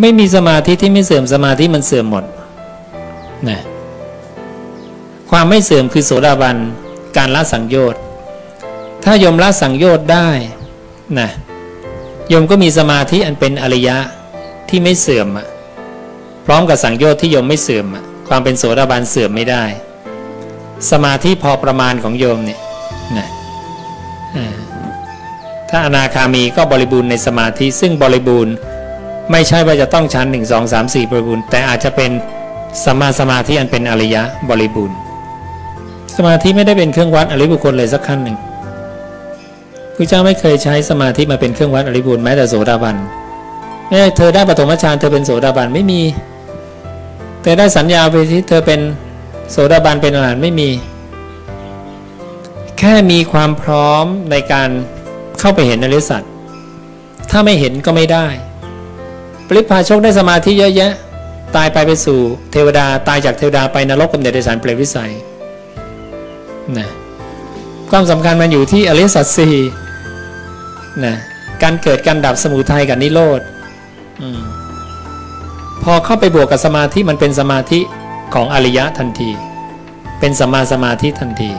ไม่มีสมาธิที่ไม่เสื่อมสมาธิมันเสื่อมหมดนะความไม่เสื่อมคือโสดาบันการละสังโยชน์ ถ้ายมละสังโยชน์ได้นะยมก็มีสมาธิอันเป็นอริยะที่ไม่เสื่อมอะพร้อมกับสังโยชน์ที่ยมไม่เสื่อมอะความเป็นโสดาบันเสื่อมไม่ได้ สมาธิพอประมาณของโยมเนี่ยนะถ้าอนาคามีก็บริบูรณ์ในสมาธิซึ่งบริบูรณ์ ไม่ใช่ว่าจะต้องชั้นหนึ่งสองสามสี่บริบูรณ์แต่อาจจะเป็นสมาสมาธิอันเป็นอริยะบริบูรณ์สมาธิไม่ได้เป็นเครื่องวัดอริบุคคลเลยสักขั้นหนึ่งพระเจ้าไม่เคยใช้สมาธิมาเป็นเครื่องวัดอริบุญแม้แต่โสดาบันแม้เธอได้ปฐมฌานเธอเป็นโสดาบันไม่มี เธอได้สัญญาไปที่เธอเป็นโสดาบันเป็นอรหันต์ไม่มี แค่มีความพร้อมในการเข้าไปเห็นอริสัจถ้าไม่เห็นก็ไม่ได้ ปริพาชกได้สมาธิเยอะแยะ ตายไปไปสู่เทวดาตายจากเทวดาไปนรกกับเดรัจฉานเปรตวิสัยนะความสำคัญมันอยู่ที่อริสัจสี่นะการเกิดการดับสมุทัยกับนิโรธอพอเข้าไปบวกกับสมาธิมันเป็นสมาธิของอริยะทันที เป็นสมมาสมาธิทันที